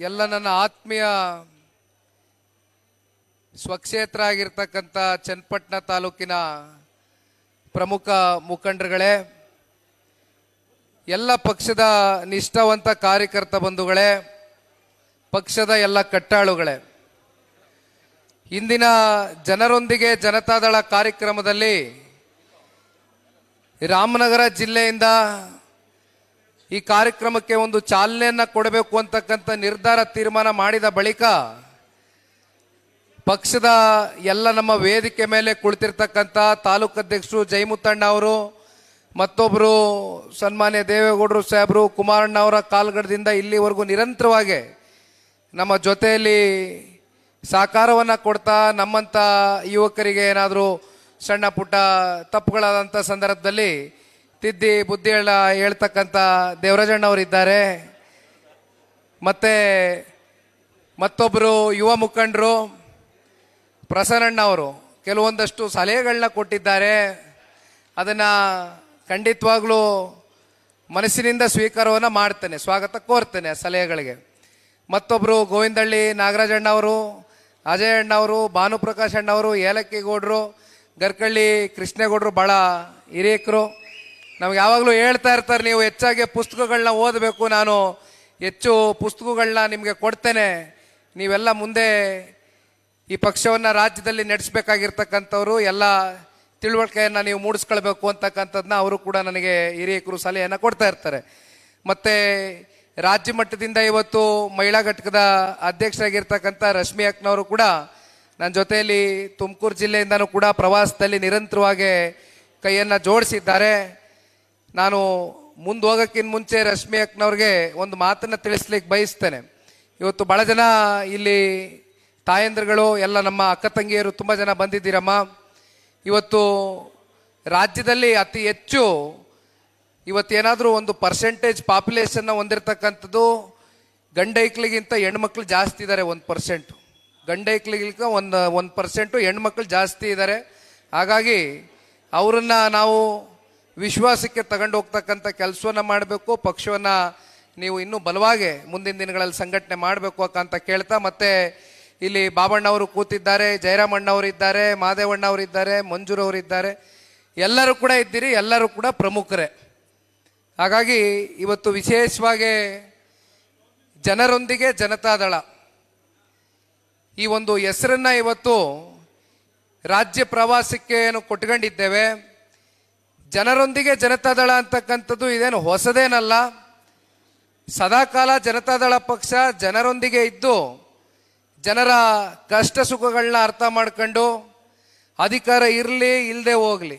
ಎಲ್ಲ ನನ್ನ ಆತ್ಮೀಯ ಸ್ವಕ್ಷೇತ್ರ ಆಗಿರ್ತಕ್ಕಂಥ ಚನ್ನಪಟ್ಟಣ ತಾಲೂಕಿನ ಪ್ರಮುಖ ಮುಖಂಡರುಗಳೇ, ಎಲ್ಲ ಪಕ್ಷದ ನಿಷ್ಠಾವಂತ ಕಾರ್ಯಕರ್ತ ಬಂಧುಗಳೇ, ಪಕ್ಷದ ಎಲ್ಲ ಕಟ್ಟಾಳುಗಳೇ, ಇಂದಿನ ಜನರೊಂದಿಗೆ ಜನತಾದಳ ಕಾರ್ಯಕ್ರಮದಲ್ಲಿ ರಾಮನಗರ ಜಿಲ್ಲೆಯಿಂದ ಈ ಕಾರ್ಯಕ್ರಮಕ್ಕೆ ಒಂದು ಚಾಲನೆಯನ್ನ ಕೊಡಬೇಕು ಅಂತಕ್ಕಂಥ ನಿರ್ಧಾರ ತೀರ್ಮಾನ ಮಾಡಿದ ಬಳಿಕ ಪಕ್ಷದ ಎಲ್ಲ ನಮ್ಮ ವೇದಿಕೆ ಮೇಲೆ ಕುಳಿತಿರ್ತಕ್ಕಂಥ ತಾಲೂಕು ಅಧ್ಯಕ್ಷರು ಜೈಮುತ್ತಣ್ಣ ಅವರು ಮತ್ತೊಬ್ಬರು ಸನ್ಮಾನ್ಯ ದೇವೇಗೌಡರು ಸಾಹೇಬರು ಕುಮಾರಣ್ಣ ಅವರ ಕಾಲ್ಗಡದಿಂದ ಇಲ್ಲಿವರೆಗೂ ನಿರಂತರವಾಗಿ ನಮ್ಮ ಜೊತೆಯಲ್ಲಿ ಸಹಕಾರವನ್ನು ಕೊಡ್ತಾ ನಮ್ಮಂಥ ಯುವಕರಿಗೆ ಏನಾದರೂ ಸಣ್ಣ ಪುಟ್ಟ ತಪ್ಪುಗಳಾದಂಥ ಸಂದರ್ಭದಲ್ಲಿ ತಿದ್ದಿ ಬುದ್ಧಿ ಎಲ್ಲ ಹೇಳ್ತಕ್ಕಂಥ ದೇವರಾಜಣ್ಣವರಿದ್ದಾರೆ. ಮತ್ತೆ ಮತ್ತೊಬ್ಬರು ಯುವ ಮುಖಂಡರು ಪ್ರಸನ್ನಣ್ಣವರು, ಕೆಲವೊಂದಷ್ಟು ಸಲಹೆಗಳನ್ನ ಕೊಟ್ಟಿದ್ದಾರೆ. ಅದನ್ನು ಖಂಡಿತವಾಗ್ಲೂ ಮನಸ್ಸಿನಿಂದ ಸ್ವೀಕಾರವನ್ನು ಮಾಡ್ತೇನೆ, ಸ್ವಾಗತ ಕೋರ್ತೇನೆ ಸಲಹೆಗಳಿಗೆ. ಮತ್ತೊಬ್ಬರು ಗೋವಿಂದಳ್ಳಿ ನಾಗರಾಜಣ್ಣವರು, ಅಜಯ್ ಅಣ್ಣವರು, ಭಾನುಪ್ರಕಾಶ್ ಅಣ್ಣವರು ಏಲಕ್ಕಿ ಗೌಡ್ರು ಗರ್ಕಳ್ಳಿ ಕೃಷ್ಣೇಗೌಡರು ಭಾಳ ಹಿರಿಯಕರು. ನಮ್ಗೆ ಯಾವಾಗಲೂ ಹೇಳ್ತಾ ಇರ್ತಾರೆ, ನೀವು ಹೆಚ್ಚಾಗಿ ಪುಸ್ತಕಗಳನ್ನ ಓದಬೇಕು, ನಾನು ಹೆಚ್ಚು ಪುಸ್ತಕಗಳನ್ನ ನಿಮಗೆ ಕೊಡ್ತೇನೆ. ನೀವೆಲ್ಲ ಮುಂದೆ ಈ ಪಕ್ಷವನ್ನು ರಾಜ್ಯದಲ್ಲಿ ನಡೆಸಬೇಕಾಗಿರ್ತಕ್ಕಂಥವ್ರು, ಎಲ್ಲ ತಿಳುವಳಿಕೆಯನ್ನು ನೀವು ಮೂಡಿಸ್ಕೊಳ್ಬೇಕು ಅಂತಕ್ಕಂಥದ್ದನ್ನ ಅವರು ಕೂಡ ನನಗೆ ಹಿರಿಯಕರು ಸಲಹೆಯನ್ನು ಕೊಡ್ತಾ ಇರ್ತಾರೆ. ಮತ್ತೆ ರಾಜ್ಯ ಮಟ್ಟದಿಂದ ಇವತ್ತು ಮಹಿಳಾ ಘಟಕದ ಅಧ್ಯಕ್ಷರಾಗಿರ್ತಕ್ಕಂಥ ರಶ್ಮಿ ಅಕ್ನವರು ಕೂಡ ನನ್ನ ಜೊತೆಯಲ್ಲಿ ತುಮಕೂರು ಜಿಲ್ಲೆಯಿಂದನೂ ಕೂಡ ಪ್ರವಾಸದಲ್ಲಿ ನಿರಂತರವಾಗಿ ಕೈಯನ್ನು ಜೋಡಿಸಿದ್ದಾರೆ. ನಾನು ಮುಂದೆ ಹೋಗೋಕ್ಕಿಂತ ಮುಂಚೆ ರಶ್ಮಿ ಅಕ್ನವ್ರಿಗೆ ಒಂದು ಮಾತನ್ನು ತಿಳಿಸ್ಲಿಕ್ಕೆ ಬಯಸ್ತೇನೆ. ಇವತ್ತು ಬಹಳ ಜನ ಇಲ್ಲಿ ತಾಯಂದ್ರಗಳು, ಎಲ್ಲ ನಮ್ಮ ಅಕ್ಕ ತಂಗಿಯರು ತುಂಬ ಜನ ಬಂದಿದ್ದೀರಮ್ಮ. ಇವತ್ತು ರಾಜ್ಯದಲ್ಲಿ ಅತಿ ಹೆಚ್ಚು ಇವತ್ತೇನಾದರೂ ಒಂದು ಪರ್ಸೆಂಟೇಜ್ ಪಾಪ್ಯುಲೇಷನ್ನ ಹೊಂದಿರತಕ್ಕಂಥದ್ದು ಗಂಡೈಕ್ಳಿಗಿಂತ ಹೆಣ್ಮಕ್ಳು ಜಾಸ್ತಿ ಇದ್ದಾರೆ ಒಂದು ಪರ್ಸೆಂಟು ಗಂಡೈಕ್ಳಿಗಿಂತ ಒಂದು ಒಂದು ಪರ್ಸೆಂಟು ಹೆಣ್ಮಕ್ಳು ಜಾಸ್ತಿ ಇದ್ದಾರೆ ಹಾಗಾಗಿ ಅವರನ್ನು ನಾವು ವಿಶ್ವಾಸಕ್ಕೆ ತಗೊಂಡು ಹೋಗ್ತಕ್ಕಂಥ ಕೆಲಸವನ್ನು ಮಾಡಬೇಕು, ಪಕ್ಷವನ್ನು ನೀವು ಇನ್ನೂ ಬಲವಾಗಿ ಮುಂದಿನ ದಿನಗಳಲ್ಲಿ ಸಂಘಟನೆ ಮಾಡಬೇಕು ಅಂತ ಕೇಳ್ತಾ, ಮತ್ತೆ ಇಲ್ಲಿ ಬಾಬಣ್ಣವರು ಕೂತಿದ್ದಾರೆ ಜಯರಾಮಣ್ಣವರು ಇದ್ದಾರೆ ಮಾದೇವಣ್ಣವರು ಇದ್ದಾರೆ ಮಂಜೂರವರು ಇದ್ದಾರೆ. ಎಲ್ಲರೂ ಕೂಡ ಇದ್ದೀರಿ, ಎಲ್ಲರೂ ಕೂಡ ಪ್ರಮುಖರೇ. ಹಾಗಾಗಿ ಇವತ್ತು ವಿಶೇಷವಾಗಿ ಜನರೊಂದಿಗೆ ಜನತಾದಳ ಈ ಒಂದು ಹೆಸರನ್ನು ಇವತ್ತು ರಾಜ್ಯ ಪ್ರವಾಸಕ್ಕೆ ಏನು ಕೊಟ್ಕೊಂಡಿದ್ದೇವೆ ಜನರೊಂದಿಗೆ ಜನತಾದಳ ಅಂತಕ್ಕಂಥದ್ದು ಇದೇನು ಹೊಸದೇನಲ್ಲ. ಸದಾಕಾಲ ಜನತಾದಳ ಪಕ್ಷ ಜನರೊಂದಿಗೆ ಇದ್ದು ಜನರ ಕಷ್ಟ ಸುಖಗಳನ್ನ ಅರ್ಥ ಮಾಡ್ಕೊಂಡು ಅಧಿಕಾರ ಇರಲಿ ಇಲ್ಲದೆ ಹೋಗಲಿ.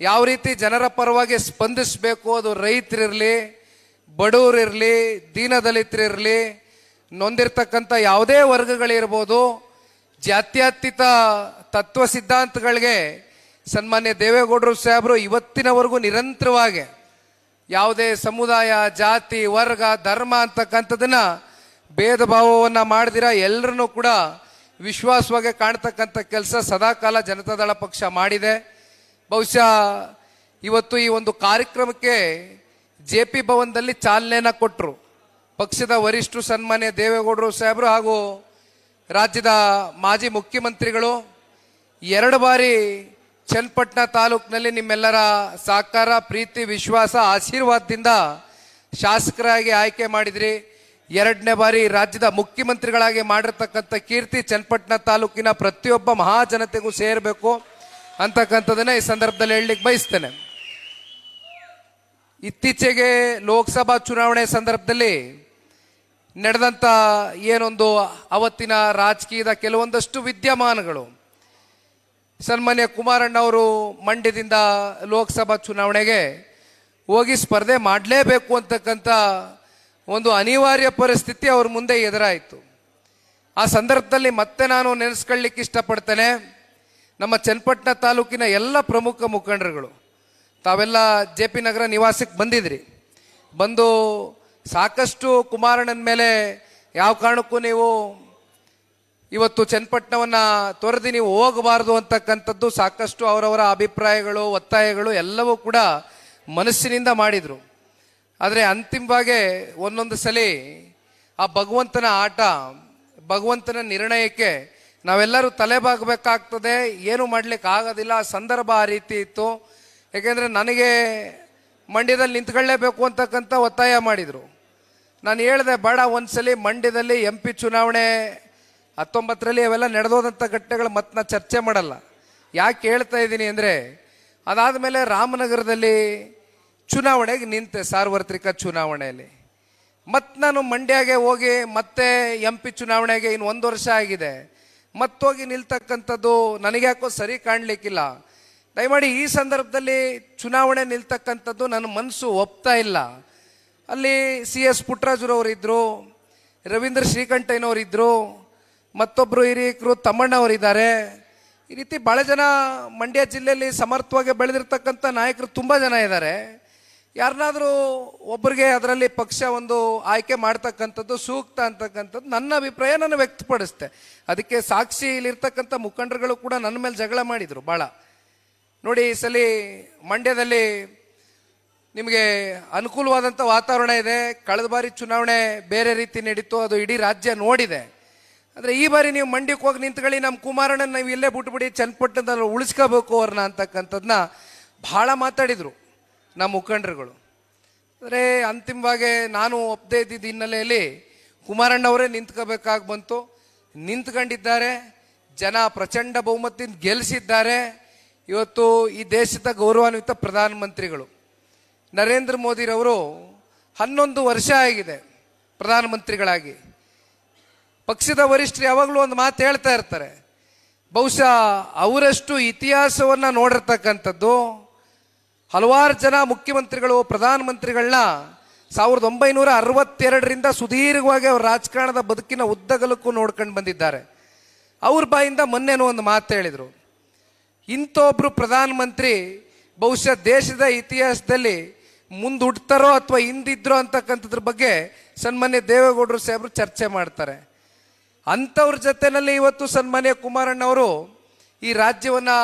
ಯಾವ ರೀತಿ ಜನರ ಪರವಾಗಿ ಸ್ಪಂದಿಸಬೇಕು ಅದು ರೈತರಿರಲಿ, ಬಡವರಿರಲಿ, ದೀನದಲಿತರಿರಲಿ, ನೊಂದಿರ್ತಕ್ಕಂಥ ಯಾವುದೇ ವರ್ಗಗಳಿರ್ಬೋದು, ಜಾತ್ಯತೀತ ತತ್ವ ಸಿದ್ಧಾಂತಗಳಿಗೆ ಸನ್ಮಾನ್ಯ ದೇವೇಗೌಡರು ಸಾಹೇಬರು, ಇವತ್ತಿನವರೆಗೂ ನಿರಂತರವಾಗಿ ಯಾವುದೇ ಸಮುದಾಯ, ಜಾತಿ, ವರ್ಗ, ಧರ್ಮ ಅಂತಕ್ಕಂಥದ್ದನ್ನ ಭೇದ ಭಾವವನ್ನು ಮಾಡಿದಿರ ಎಲ್ಲರನ್ನೂ ಕೂಡ ವಿಶ್ವಾಸವಾಗಿ ಕಾಣ್ತಕ್ಕಂಥ ಕೆಲಸ ಸದಾಕಾಲ ಜನತಾದಳ ಪಕ್ಷ ಮಾಡಿದೆ. ಬಹುಶಃ ಇವತ್ತು ಈ ಒಂದು ಕಾರ್ಯಕ್ರಮಕ್ಕೆ ಜೆ ಪಿ ಭವನದಲ್ಲಿ ಚಾಲನೆಯನ್ನ ಕೊಟ್ಟರು ಪಕ್ಷದ ವರಿಷ್ಠರು, ಸನ್ಮಾನ್ಯ ದೇವೇಗೌಡರು ಸಾಹೇಬರು ಹಾಗೂ ರಾಜ್ಯದ ಮಾಜಿ ಮುಖ್ಯಮಂತ್ರಿಗಳು. ಎರಡು ಬಾರಿ ಚನ್ನಪಟ್ಟಣ ತಾಲೂಕಿನಲ್ಲಿ ನಿಮ್ಮೆಲ್ಲರ ಸಹಕಾರ, ಪ್ರೀತಿ, ವಿಶ್ವಾಸ, ಆಶೀರ್ವಾದದಿಂದ ಶಾಸಕರಾಗಿ ಆಯ್ಕೆ ಮಾಡಿದ್ರಿ. ಎರಡನೇ ಬಾರಿ ರಾಜ್ಯದ ಮುಖ್ಯಮಂತ್ರಿಗಳಾಗಿ ಮಾಡಿರ್ತಕ್ಕಂಥ ಕೀರ್ತಿ ಚನ್ನಪಟ್ಟಣ ತಾಲೂಕಿನ ಪ್ರತಿಯೊಬ್ಬ ಮಹಾಜನತೆಗೂ ಸೇರಬೇಕು ಅಂತಕ್ಕಂಥದ್ದನ್ನ ಈ ಸಂದರ್ಭದಲ್ಲಿ ಹೇಳಲಿಕ್ಕೆ ಬಯಸ್ತೇನೆ. ಇತ್ತೀಚೆಗೆ ಲೋಕಸಭಾ ಚುನಾವಣೆ ಸಂದರ್ಭದಲ್ಲಿ ನಡೆದಂಥ ಏನೊಂದು ಅವತ್ತಿನ ರಾಜಕೀಯದ ಕೆಲವೊಂದಷ್ಟು ವಿದ್ಯಮಾನಗಳು ಸನ್ಮಾನ್ಯ ಕುಮಾರಣ್ಣ ಅವರು ಮಂಡ್ಯದಿಂದ ಲೋಕಸಭಾ ಚುನಾವಣೆಗೆ ಹೋಗಿ ಸ್ಪರ್ಧೆ ಮಾಡಲೇಬೇಕು ಅಂತಕ್ಕಂಥ ಒಂದು ಅನಿವಾರ್ಯ ಪರಿಸ್ಥಿತಿ ಅವ್ರ ಮುಂದೆ ಎದುರಾಯಿತು. ಆ ಸಂದರ್ಭದಲ್ಲಿ ಮತ್ತೆ ನಾನು ನೆನೆಸ್ಕೊಳ್ಳಿಕ್ಕೆ ಇಷ್ಟಪಡ್ತೇನೆ. ನಮ್ಮ ಚನ್ನಪಟ್ಟಣ ತಾಲೂಕಿನ ಎಲ್ಲ ಪ್ರಮುಖ ಮುಖಂಡರುಗಳು, ತಾವೆಲ್ಲ ಜೆ ಪಿ ನಗರ ನಿವಾಸಕ್ಕೆ ಬಂದಿದ್ರಿ. ಬಂದು ಸಾಕಷ್ಟು ಕುಮಾರಣ್ಣನ ಮೇಲೆ ಯಾವ ಕಾರಣಕ್ಕೂ ನೀವು ಇವತ್ತು ಚನ್ನಪಟ್ಟಣವನ್ನ ತೊರೆದು ನೀವು ಹೋಗಬಾರದು ಅಂತಕ್ಕಂಥದ್ದು ಸಾಕಷ್ಟು ಅವರವರ ಅಭಿಪ್ರಾಯಗಳು, ಒತ್ತಾಯಗಳು ಎಲ್ಲವೂ ಕೂಡ ಮನಸ್ಸಿನಿಂದ ಮಾಡಿದರು. ಆದರೆ ಅಂತಿಮವಾಗಿ ಒಂದೊಂದು ಸಲ ಆ ಭಗವಂತನ ಆಟ, ಭಗವಂತನ ನಿರ್ಣಯಕ್ಕೆ ನಾವೆಲ್ಲರೂ ತಲೆಬಾಗಬೇಕಾಗ್ತದೆ. ಏನು ಮಾಡ್ಲಿಕ್ಕೆ ಆಗೋದಿಲ್ಲ. ಸಂದರ್ಭ ಆ ರೀತಿ ಇತ್ತು. ಯಾಕೆಂದ್ರೆ ನನಗೆ ಮಂಡ್ಯದಲ್ಲಿ ನಿಂತ್ಕೊಳ್ಳೇಬೇಕು ಅಂತಕ್ಕಂಥ ಒತ್ತಾಯ ಮಾಡಿದರು. ನಾನು ಹೇಳಿದೆ, ಬೇಡ, ಒಂದ್ಸಲಿ ಮಂಡ್ಯದಲ್ಲಿ ಎಂ ಪಿ ಚುನಾವಣೆ ಹತ್ತೊಂಬತ್ತರಲ್ಲಿ ಅವೆಲ್ಲ ನಡೆದೋದಂಥ ಘಟ್ಟೆಗಳು ಮತ್ತೆ ಚರ್ಚೆ ಮಾಡಲ್ಲ. ಯಾಕೆ ಹೇಳ್ತಾ ಇದ್ದೀನಿ ಅಂದರೆ ಅದಾದ ಮೇಲೆ ರಾಮನಗರದಲ್ಲಿ ಚುನಾವಣೆಗೆ ನಿಂತೆ ಸಾರ್ವತ್ರಿಕ ಚುನಾವಣೆಯಲ್ಲಿ. ಮತ್ತೆ ನಾನು ಮಂಡ್ಯಗೆ ಹೋಗಿ ಮತ್ತೆ ಎಂ ಪಿ ಚುನಾವಣೆಗೆ ಇನ್ನು ಒಂದು ವರ್ಷ ಆಗಿದೆ. ಮತ್ತೋಗಿ ನಿಲ್ತಕ್ಕಂಥದ್ದು ನನಗ್ಯಾಕೋ ಸರಿ ಕಾಣಲಿಕ್ಕಿಲ್ಲ. ದಯಮಾಡಿ ಈ ಸಂದರ್ಭದಲ್ಲಿ ಚುನಾವಣೆ ನಿಲ್ತಕ್ಕಂಥದ್ದು ನನ್ನ ಮನಸ್ಸು ಒಪ್ತಾ ಇಲ್ಲ. ಅಲ್ಲಿ ಸಿ ಎಸ್ ಪುಟ್ಟರಾಜುರವರು ಇದ್ರು, ರವೀಂದ್ರ ಶ್ರೀಕಂಠಯ್ಯನವರು ಇದ್ರು ಮತ್ತೊಬ್ಬರು ಹಿರಿಯಕರು ತಮ್ಮಣ್ಣವರಿದ್ದಾರೆ. ಈ ರೀತಿ ಬಹಳ ಜನ ಮಂಡ್ಯ ಜಿಲ್ಲೆಯಲ್ಲಿ ಸಮರ್ಥವಾಗಿ ಬೆಳೆದಿರ್ತಕ್ಕಂಥ ನಾಯಕರು ತುಂಬ ಜನ ಇದ್ದಾರೆ. ಯಾರನ್ನಾದರೂ ಒಬ್ಬರಿಗೆ ಅದರಲ್ಲಿ ಪಕ್ಷ ಒಂದು ಆಯ್ಕೆ ಮಾಡ್ತಕ್ಕಂಥದ್ದು, ಸೂಕ್ತ ಅಂತಕ್ಕಂಥದ್ದು ನನ್ನ ಅಭಿಪ್ರಾಯ ನಾನು ವ್ಯಕ್ತಪಡಿಸ್ತೆ. ಅದಕ್ಕೆ ಸಾಕ್ಷಿ ಇಲ್ಲಿರ್ತಕ್ಕಂಥ ಮುಖಂಡರುಗಳು ಕೂಡ ನನ್ನ ಮೇಲೆ ಜಗಳ ಮಾಡಿದರು ಭಾಳ ನೋಡಿ, ಈ ಸಲ ಮಂಡ್ಯದಲ್ಲಿ ನಿಮಗೆ ಅನುಕೂಲವಾದಂಥ ವಾತಾವರಣ ಇದೆ. ಕಳೆದ ಬಾರಿ ಚುನಾವಣೆ ಬೇರೆ ರೀತಿ ನಡೀತು, ಅದು ಇಡೀ ರಾಜ್ಯ ನೋಡಿದೆ. ಆದರೆ ಈ ಬಾರಿ ನೀವು ಮಂಡ್ಯಕ್ಕೆ ಹೋಗಿ ನಿಂತ್ಕೊಳ್ಳಿ ನಮ್ಮ ಕುಮಾರಣ್ಣನ ನೀವು ಇಲ್ಲೇ ಬಿಟ್ಬಿಡಿ, ಚನ್ನಪಟ್ಟಣದಲ್ಲಿ ಉಳಿಸ್ಕೋಬೇಕು ಅವ್ರನ್ನ ಅಂತಕ್ಕಂಥದ್ದನ್ನ ಭಾಳ ಮಾತಾಡಿದರು ನಮ್ಮ ಮುಖಂಡರುಗಳು. ಅಂದರೆ ಅಂತಿಮವಾಗಿ ನಾನು ಒಪ್ಪದೇ ಇದ್ದಿದ್ದ ಹಿನ್ನೆಲೆಯಲ್ಲಿ ಕುಮಾರಣ್ಣವರೇ ನಿಂತ್ಕೋಬೇಕಾಗಿ ಬಂತು. ನಿಂತ್ಕೊಂಡಿದ್ದಾರೆ, ಜನ ಪ್ರಚಂಡ ಬಹುಮತದಿಂದ ಗೆಲ್ಲಿಸಿದ್ದಾರೆ ಇವತ್ತು ಈ ದೇಶದ ಗೌರವಾನ್ವಿತ ಪ್ರಧಾನಮಂತ್ರಿಗಳು. ನರೇಂದ್ರ ಮೋದಿರವರು ಹನ್ನೊಂದು ವರ್ಷ ಆಗಿದೆ ಪ್ರಧಾನಮಂತ್ರಿಗಳಾಗಿ. ಪಕ್ಷದ ವರಿಷ್ಠರು ಯಾವಾಗಲೂ ಒಂದು ಮಾತು ಹೇಳ್ತಾ ಇರ್ತಾರೆ. ಬಹುಶಃ ಅವರಷ್ಟು ಇತಿಹಾಸವನ್ನು ನೋಡಿರ್ತಕ್ಕಂಥದ್ದು ಹಲವಾರು ಜನ ಮುಖ್ಯಮಂತ್ರಿಗಳು, ಪ್ರಧಾನಮಂತ್ರಿಗಳನ್ನ ಸಾವಿರದ ಒಂಬೈನೂರ ಅರವತ್ತೆರಡರಿಂದ ಸುದೀರ್ಘವಾಗಿ ಅವ್ರ ರಾಜಕಾರಣದ ಬದುಕಿನ ಉದ್ದಗಲಕ್ಕೂ ನೋಡ್ಕೊಂಡು ಬಂದಿದ್ದಾರೆ. ಅವ್ರ ಬಾಯಿಂದ ಮೊನ್ನೆನೂ ಒಂದು ಮಾತು ಹೇಳಿದರು. ಇಂಥೊಬ್ರು ಪ್ರಧಾನಮಂತ್ರಿ ಬಹುಶಃ ದೇಶದ ಇತಿಹಾಸದಲ್ಲಿ ಮುಂದುಡ್ತಾರೋ ಅಥವಾ ಹಿಂದಿದ್ರೋ ಅಂತಕ್ಕಂಥದ್ರ ಬಗ್ಗೆ ಸನ್ಮಾನ್ಯ ದೇವೇಗೌಡರು ಸಾಹೇಬರು ಚರ್ಚೆ ಮಾಡ್ತಾರೆ. ಅಂಥವ್ರ ಜೊತೆನಲ್ಲಿ ಇವತ್ತು ಸನ್ಮಾನ್ಯ ಕುಮಾರಣ್ಣವರು ಈ ರಾಜ್ಯವನ್ನು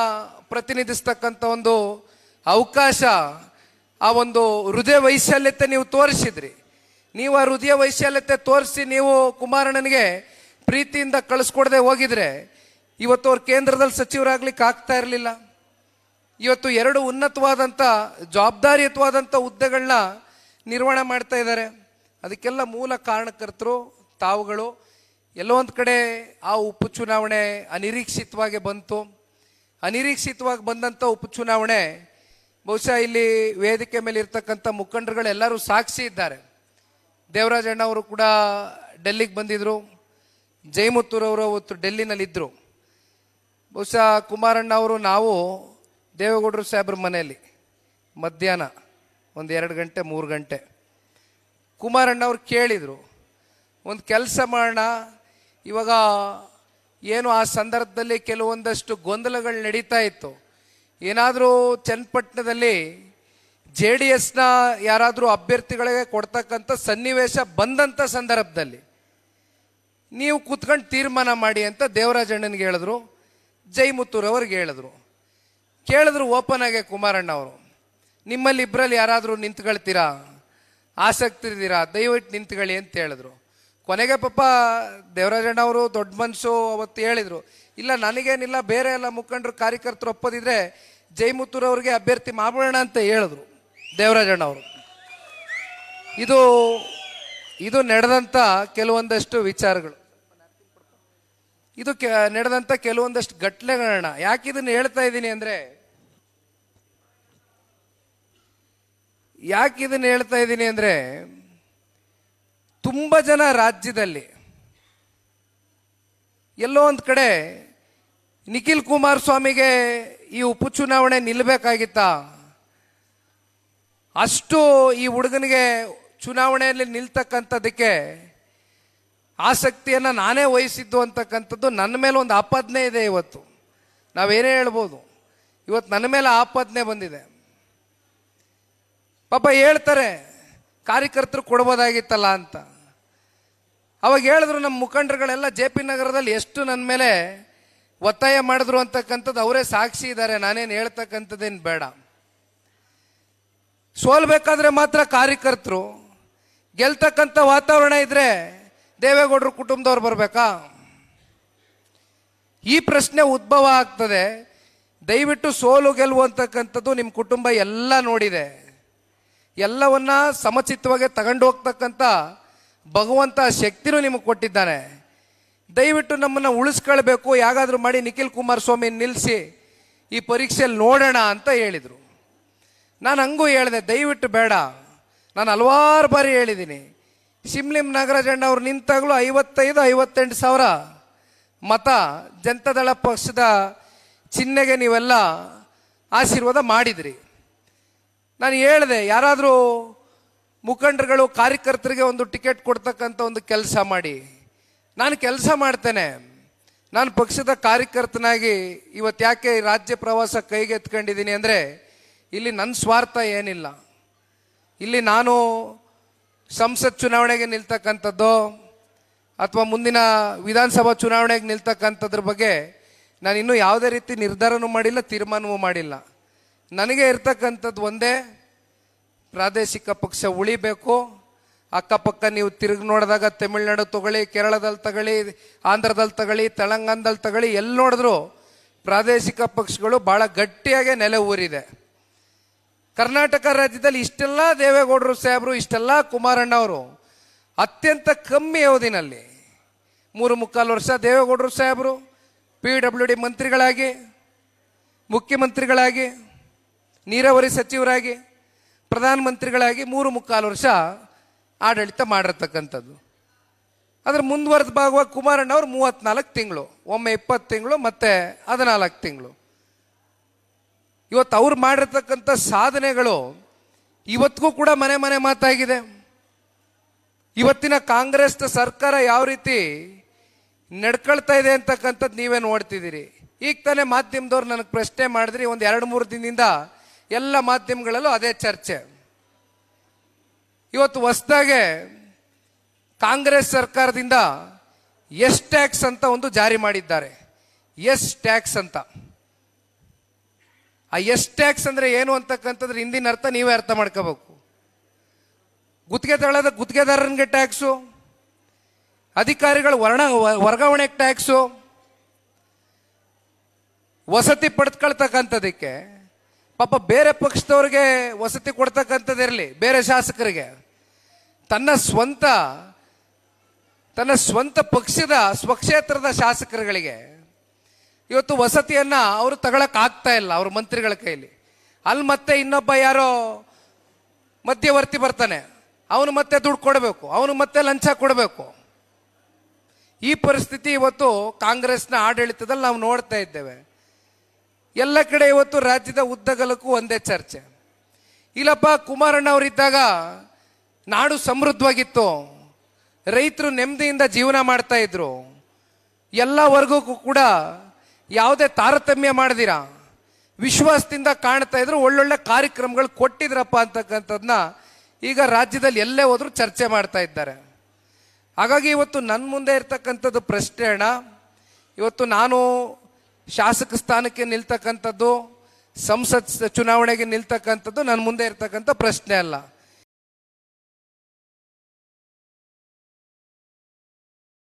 ಪ್ರತಿನಿಧಿಸ್ತಕ್ಕಂಥ ಒಂದು ಅವಕಾಶ, ಆ ಒಂದು ಹೃದಯ ವೈಶಾಲ್ಯತೆ ನೀವು ತೋರಿಸಿದ್ರಿ. ನೀವು ಆ ಹೃದಯ ವೈಶಾಲ್ಯತೆ ತೋರಿಸಿ ನೀವು ಕುಮಾರಣ್ಣನಿಗೆ ಪ್ರೀತಿಯಿಂದ ಕಳಿಸ್ಕೊಡದೆ ಹೋಗಿದ್ರೆ ಇವತ್ತು ಅವ್ರ ಕೇಂದ್ರದಲ್ಲಿ ಸಚಿವರಾಗ್ಲಿಕ್ಕೆ ಆಗ್ತಾ ಇರಲಿಲ್ಲ. ಇವತ್ತು ಎರಡು ಉನ್ನತವಾದಂಥ, ಜವಾಬ್ದಾರಿಯುತವಾದಂಥ ಹುದ್ದೆಗಳನ್ನ ನಿರ್ವಹಣೆ ಮಾಡ್ತಾ ಇದ್ದಾರೆ. ಅದಕ್ಕೆಲ್ಲ ಮೂಲ ಕಾರಣಕರ್ತರು, ತಾವುಗಳು. ಎಲ್ಲೋ ಒಂದು ಕಡೆ ಆ ಉಪಚುನಾವಣೆ ಅನಿರೀಕ್ಷಿತವಾಗಿ ಬಂತು. ಅನಿರೀಕ್ಷಿತವಾಗಿ ಬಂದಂಥ ಉಪಚುನಾವಣೆ ಬಹುಶಃ ಇಲ್ಲಿ ವೇದಿಕೆ ಮೇಲೆ ಇರ್ತಕ್ಕಂಥ ಮುಖಂಡರುಗಳೆಲ್ಲರೂ ಸಾಕ್ಷಿ ಇದ್ದಾರೆ. ದೇವರಾಜ ಅಣ್ಣ ಅವರು ಕೂಡ ಡೆಲ್ಲಿಗೆ ಬಂದಿದ್ರು. ಜಯಮುತ್ತೂರವರು ಅವತ್ತು ಡೆಲ್ಲಿನಲ್ಲಿದ್ದರು ಬಹುಶಃ ಕುಮಾರಣ್ಣ ಅವರು ನಾವು ದೇವೇಗೌಡರು ಸಾಹೇಬ್ರ ಮನೆಯಲ್ಲಿ ಮಧ್ಯಾಹ್ನ ಒಂದು ಎರಡು ಗಂಟೆ, ಮೂರು ಗಂಟೆ. ಕುಮಾರಣ್ಣ ಅವ್ರು ಕೇಳಿದರು, ಒಂದು ಕೆಲಸ ಮಾಡೋಣ ಇವಾಗ ಏನು ಆ ಸಂದರ್ಭದಲ್ಲಿ ಕೆಲವೊಂದಷ್ಟು ಗೊಂದಲಗಳು ನಡೀತಾ ಇತ್ತು. ಏನಾದರೂ ಚನ್ನಪಟ್ಟಣದಲ್ಲಿ ಜೆ ಡಿ ಎಸ್ನ ಯಾರಾದರೂ ಅಭ್ಯರ್ಥಿಗಳಿಗೆ ಕೊಡ್ತಕ್ಕಂಥ ಸನ್ನಿವೇಶ ಬಂದಂಥ ಸಂದರ್ಭದಲ್ಲಿ ನೀವು ಕೂತ್ಕೊಂಡು ತೀರ್ಮಾನ ಮಾಡಿ ಅಂತ ದೇವರಾಜಣ್ಣನಿಗೆ ಹೇಳಿದ್ರು ಜೈಮುತ್ತೂರವ್ರಿಗೆ ಹೇಳಿದ್ರು. ಕೇಳಿದ್ರು ಓಪನ್ ಆಗಿ ಕುಮಾರಣ್ಣ ಅವರು, ನಿಮ್ಮಲ್ಲಿ ಇಬ್ಬರಲ್ಲಿ ಯಾರಾದರೂ ನಿಂತ್ಕೊಳ್ತೀರಾ ಆಸಕ್ತಿ ಇದ್ದೀರಾ ದಯವಿಟ್ಟು ನಿಂತ್ಕೊಳ್ಳಿ ಅಂತ ಹೇಳಿದ್ರು. ಕೊನೆಗೆ ಪಾಪ ದೇವರಾಜಣ್ಣ ಅವರು ದೊಡ್ಡ ಮನಸ್ಸು ಅವತ್ತು ಹೇಳಿದರು, ಇಲ್ಲ ನನಗೇನಿಲ್ಲ, ಬೇರೆ ಎಲ್ಲ ಮುಖಂಡರು ಕಾರ್ಯಕರ್ತರು ಒಪ್ಪದಿದ್ರೆ ಜೈಮುತ್ತೂರವ್ರಿಗೆ ಅಭ್ಯರ್ಥಿ ಮಾಡೋಣ ಅಂತ ಹೇಳಿದ್ರು ದೇವರಾಜಣ್ಣ ಅವರು ಇದು ಇದು ನಡೆದಂಥ ಕೆಲವೊಂದಷ್ಟು ವಿಚಾರಗಳು. ಇದು ಕೆ ನಡೆದಂಥ ಕೆಲವೊಂದಷ್ಟು ಘಟನೆಗಳನ್ನ ಯಾಕೆ ಇದನ್ನು ಹೇಳ್ತಾ ಇದ್ದೀನಿ ಅಂದರೆ, ಯಾಕೆ ಇದನ್ನು ಹೇಳ್ತಾ ಇದ್ದೀನಿ ಅಂದ್ರೆ ತುಂಬ ಜನ ರಾಜ್ಯದಲ್ಲಿ. ಎಲ್ಲೋ ಒಂದು ಕಡೆ ನಿಖಿಲ್ ಕುಮಾರಸ್ವಾಮಿಗೆ ಈ ಉಪಚುನಾವಣೆ ನಿಲ್ಲಬೇಕಾಗಿತ್ತಾ ಅಷ್ಟು ಈ ಹುಡುಗನಿಗೆ ಚುನಾವಣೆಯಲ್ಲಿ ನಿಲ್ತಕ್ಕಂಥದ್ದಕ್ಕೆ ಆಸಕ್ತಿಯನ್ನು ನಾನೇ ವಹಿಸಿದ್ದು ಅಂತಕ್ಕಂಥದ್ದು ನನ್ನ ಮೇಲೆ ಒಂದು ಆಪಾದನೆ ಇದೆ ಇವತ್ತು. ನಾವೇನೇ ಹೇಳ್ಬೋದು, ಇವತ್ತು ನನ್ನ ಮೇಲೆ ಆಪಾದನೆ ಬಂದಿದೆ. ಪಾಪ ಹೇಳ್ತಾರೆ, ಕಾರ್ಯಕರ್ತರು ಕೊಡ್ಬೋದಾಗಿತ್ತಲ್ಲ ಅಂತ. ಅವಾಗ ಹೇಳಿದ್ರು ನಮ್ಮ ಮುಖಂಡರುಗಳೆಲ್ಲ ಜೆ ಪಿ ನಗರದಲ್ಲಿ ಎಷ್ಟು ನನ್ನ ಮೇಲೆ ಒತ್ತಾಯ ಮಾಡಿದ್ರು ಅಂತಕ್ಕಂಥದ್ದು ಅವರೇ ಸಾಕ್ಷಿ ಇದ್ದಾರೆ, ನಾನೇನು ಹೇಳ್ತಕ್ಕಂಥದ್ದೇನು ಬೇಡ. ಸೋಲ್ಬೇಕಾದ್ರೆ ಮಾತ್ರ ಕಾರ್ಯಕರ್ತರು. ಗೆಲ್ತಕ್ಕಂಥ ವಾತಾವರಣ ಇದ್ರೆ ದೇವೇಗೌಡರು ಕುಟುಂಬದವ್ರು ಬರಬೇಕಾ? ಈ ಪ್ರಶ್ನೆ ಉದ್ಭವ ಆಗ್ತದೆ. ದಯವಿಟ್ಟು ಸೋಲು ಗೆಲುವು ಅಂತಕ್ಕಂಥದ್ದು ನಿಮ್ಮ ಕುಟುಂಬ ಎಲ್ಲ ನೋಡಿದೆ. ಎಲ್ಲವನ್ನ ಸಮಚಿತ್ತವಾಗಿ ತಗೊಂಡು ಹೋಗ್ತಕ್ಕಂಥ ಭಗವಂತ ಶಕ್ತಿನೂ ನಿಮಗೆ ಕೊಟ್ಟಿದ್ದಾನೆ. ದಯವಿಟ್ಟು ನಮ್ಮನ್ನು ಉಳಿಸ್ಕೊಳ್ಬೇಕು, ಯಾಗಾದರೂ ಮಾಡಿ ನಿಖಿಲ್ ಕುಮಾರಸ್ವಾಮಿ ನಿಲ್ಲಿಸಿ ಈ ಪರೀಕ್ಷೆಯಲ್ಲಿ ನೋಡೋಣ ಅಂತ ಹೇಳಿದರು. ನಾನು ಹಂಗೂ ಹೇಳಿದೆ, ದಯವಿಟ್ಟು ಬೇಡ. ನಾನು ಹಲವಾರು ಬಾರಿ ಹೇಳಿದ್ದೀನಿ. ಶಿಮ್ಲಿಂ ನಾಗರಾಜಣ್ಣ ಅವ್ರು ನಿಂತಾಗಲೂ ಐವತ್ತೈದು, ಐವತ್ತೆಂಟು ಸಾವಿರ ಮತ ಜನತಾದಳ ಪಕ್ಷದ ಚಿಹ್ನೆಗೆ ನೀವೆಲ್ಲ ಆಶೀರ್ವಾದ ಮಾಡಿದ್ರಿ. ನಾನು ಹೇಳಿದೆ, ಯಾರಾದರೂ ಮುಖಂಡರುಗಳು, ಕಾರ್ಯಕರ್ತರಿಗೆ ಒಂದು ಟಿಕೆಟ್ ಕೊಡ್ತಕ್ಕಂಥ ಒಂದು ಕೆಲಸ ಮಾಡಿ. ನಾನು ಕೆಲಸ ಮಾಡ್ತೇನೆ. ನಾನು ಪಕ್ಷದ ಕಾರ್ಯಕರ್ತನಾಗಿ ಇವತ್ತು ಯಾಕೆ ರಾಜ್ಯ ಪ್ರವಾಸ ಕೈಗೆ ಎತ್ಕೊಂಡಿದ್ದೀನಿ ಅಂದರೆ, ಇಲ್ಲಿ ನನ್ನ ಸ್ವಾರ್ಥ ಏನಿಲ್ಲ. ಇಲ್ಲಿ ನಾನು ಸಂಸತ್ ಚುನಾವಣೆಗೆ ನಿಲ್ತಕ್ಕಂಥದ್ದು ಅಥವಾ ಮುಂದಿನ ವಿಧಾನಸಭಾ ಚುನಾವಣೆಗೆ ನಿಲ್ತಕ್ಕಂಥದ್ರ ಬಗ್ಗೆ ನಾನು ಇನ್ನೂ ಯಾವುದೇ ರೀತಿ ನಿರ್ಧಾರನೂ ಮಾಡಿಲ್ಲ, ತೀರ್ಮಾನವೂ ಮಾಡಿಲ್ಲ. ನನಗೆ ಇರ್ತಕ್ಕಂಥದ್ದು ಒಂದೇ ಪ್ರಾದೇಶಿಕ ಪಕ್ಷ ಉಳಿಬೇಕು. ಅಕ್ಕಪಕ್ಕ ನೀವು ತಿರುಗಿ ನೋಡಿದಾಗ ತಮಿಳ್ನಾಡು ತಗೊಳ್ಳಿ, ಕೇರಳದಲ್ಲಿ ತಗೊಳ್ಳಿ, ಆಂಧ್ರದಲ್ಲಿ ತಗೊಳ್ಳಿ, ತೆಲಂಗಾಣದಲ್ಲಿ ತಗೊಳ್ಳಿ, ಎಲ್ಲಿ ನೋಡಿದ್ರು ಪ್ರಾದೇಶಿಕ ಪಕ್ಷಗಳು ಭಾಳ ಗಟ್ಟಿಯಾಗಿ ನೆಲೆ ಊರಿದೆ. ಕರ್ನಾಟಕ ರಾಜ್ಯದಲ್ಲಿ ಇಷ್ಟೆಲ್ಲ ದೇವೇಗೌಡರು ಸಾಹೇಬರು, ಇಷ್ಟೆಲ್ಲ ಕುಮಾರಣ್ಣ ಅವರು ಅತ್ಯಂತ ಕಮ್ಮಿ ಅವಧಿನಲ್ಲಿ. ಮೂರು ಮುಕ್ಕಾಲು ವರ್ಷ ದೇವೇಗೌಡರು ಸಾಹೇಬರು, ಪಿ ಡಬ್ಲ್ಯೂ ಡಿ ಮಂತ್ರಿಗಳಾಗಿ, ಮುಖ್ಯಮಂತ್ರಿಗಳಾಗಿ, ನೀರಾವರಿ ಸಚಿವರಾಗಿ ಪ್ರಧಾನಮಂತ್ರಿಗಳಾಗಿ ಮೂರು ಮುಕ್ಕಾಲು ವರ್ಷ ಆಡಳಿತ ಮಾಡಿರ್ತಕ್ಕಂಥದ್ದು. ಅದ್ರ ಮುಂದುವರೆದ ಭಾಗವಾಗಿ ಕುಮಾರಣ್ಣ ಅವರು ಮೂವತ್ನಾಲ್ಕು ತಿಂಗಳು, ಒಮ್ಮೆ ಇಪ್ಪತ್ತು ತಿಂಗಳು, ಮತ್ತೆ ಹದಿನಾಲ್ಕು ತಿಂಗಳು. ಇವತ್ತು ಅವ್ರು ಮಾಡಿರ್ತಕ್ಕಂಥ ಸಾಧನೆಗಳು ಇವತ್ತಿಗೂ ಕೂಡ ಮನೆ ಮನೆ ಮಾತಾಗಿದೆ. ಇವತ್ತಿನ ಕಾಂಗ್ರೆಸ್ ಸರ್ಕಾರ ಯಾವ ರೀತಿ ನಡ್ಕೊಳ್ತಾ ಇದೆ ಅಂತಕ್ಕಂಥದ್ದು ನೀವೇ ನೋಡ್ತಿದ್ದೀರಿ. ಈಗ ತಾನೇ ಮಾಧ್ಯಮದವ್ರು ನನಗೆ ಪ್ರಶ್ನೆ ಮಾಡಿದ್ರಿ, ಒಂದು ಎರಡು ಮೂರು ದಿನದಿಂದ ಎಲ್ಲ ಮಾಧ್ಯಮಗಳಲ್ಲೂ ಅದೇ ಚರ್ಚೆ. ಇವತ್ತು ಹೊಸದಾಗೆ ಕಾಂಗ್ರೆಸ್ ಸರ್ಕಾರದಿಂದ ಎಸ್ ಟ್ಯಾಕ್ಸ್ ಅಂತ ಒಂದು ಜಾರಿ ಮಾಡಿದ್ದಾರೆ. ಎಸ್ ಟ್ಯಾಕ್ಸ್ ಅಂತ. ಆ ಎಸ್ ಟ್ಯಾಕ್ಸ್ ಅಂದ್ರೆ ಏನು ಅಂತಕ್ಕಂಥದ್ರ ಹಿಂದಿನ ಅರ್ಥ ನೀವೇ ಅರ್ಥ ಮಾಡ್ಕೋಬೇಕು. ಗುತ್ತಿಗೆ ತಗೊಳ್ಳೋದ ಗುತ್ತಿಗೆದಾರನಿಗೆ ಟ್ಯಾಕ್ಸು, ಅಧಿಕಾರಿಗಳು ವರ್ಣ ವರ್ಗಾವಣೆಗೆ ಟ್ಯಾಕ್ಸು, ವಸತಿ ಪಡೆದುಕೊಳ್ತಕ್ಕಂಥದಕ್ಕೆ ಪಾಪ ಬೇರೆ ಪಕ್ಷದವ್ರಿಗೆ ವಸತಿ ಕೊಡ್ತಕ್ಕಂಥದ್ದಿರಲಿ ಬೇರೆ ಶಾಸಕರಿಗೆ. ತನ್ನ ಸ್ವಂತ ತನ್ನ ಸ್ವಂತ ಪಕ್ಷದ ಸ್ವಕ್ಷೇತ್ರದ ಶಾಸಕರುಗಳಿಗೆ ಇವತ್ತು ವಸತಿಯನ್ನ ಅವರು ತಗೊಳಕ್ ಆಗ್ತಾ ಇಲ್ಲ ಅವ್ರ ಮಂತ್ರಿಗಳ ಕೈಲಿ. ಅಲ್ಲಿ ಮತ್ತೆ ಇನ್ನೊಬ್ಬ ಯಾರೋ ಮಧ್ಯವರ್ತಿ ಬರ್ತಾನೆ. ಅವನು ಮತ್ತೆ ದುಡ್ಡು ಕೊಡಬೇಕು, ಅವನು ಮತ್ತೆ ಲಂಚ ಕೊಡಬೇಕು. ಈ ಪರಿಸ್ಥಿತಿ ಇವತ್ತು ಕಾಂಗ್ರೆಸ್ನ ಆಡಳಿತದಲ್ಲಿ ನಾವು ನೋಡ್ತಾ ಇದ್ದೇವೆ. ಎಲ್ಲ ಕಡೆ ಇವತ್ತು ರಾಜ್ಯದ ಉದ್ದಗಲಕ್ಕೂ ಒಂದೇ ಚರ್ಚೆ. ಇಲ್ಲಪ್ಪ, ಕುಮಾರಣ್ಣ ಅವರಿದ್ದಾಗ ನಾಡು ಸಮೃದ್ಧವಾಗಿತ್ತು. ರೈತರು ನೆಮ್ಮದಿಯಿಂದ ಜೀವನ ಮಾಡ್ತಾ ಇದ್ರು. ಎಲ್ಲ ವರ್ಗಕ್ಕೂ ಕೂಡ ಯಾವುದೇ ತಾರತಮ್ಯ ಮಾಡದಿರ. ವಿಶ್ವಾಸದಿಂದ ಕಾಣ್ತಾ ಇದ್ರು, ಒಳ್ಳೊಳ್ಳೆ ಕಾರ್ಯಕ್ರಮಗಳು ಕೊಟ್ಟಿದ್ರಪ್ಪ ಅಂತಕ್ಕಂಥದ್ದನ್ನ ಈಗ ರಾಜ್ಯದಲ್ಲಿ ಎಲ್ಲೇ ಹೋದರೂ ಚರ್ಚೆ ಮಾಡ್ತಾ ಇದ್ದಾರೆ. ಹಾಗಾಗಿ ಇವತ್ತು ನನ್ನ ಮುಂದೆ ಇರ್ತಕ್ಕಂಥದ್ದು ಪ್ರಶ್ನೆ ಅಣ್ಣ. ಇವತ್ತು ನಾನು ಶಾಸಕ ಸ್ಥಾನಕ್ಕೆ ನಿಲ್ತಕ್ಕಂಥದ್ದು ಸಂಸತ್ ಚುನಾವಣೆಗೆ ನಿಲ್ತಕ್ಕಂಥದ್ದು ನನ್ನ ಮುಂದೆ ಇರ್ತಕ್ಕಂಥ ಪ್ರಶ್ನೆ ಅಲ್ಲ.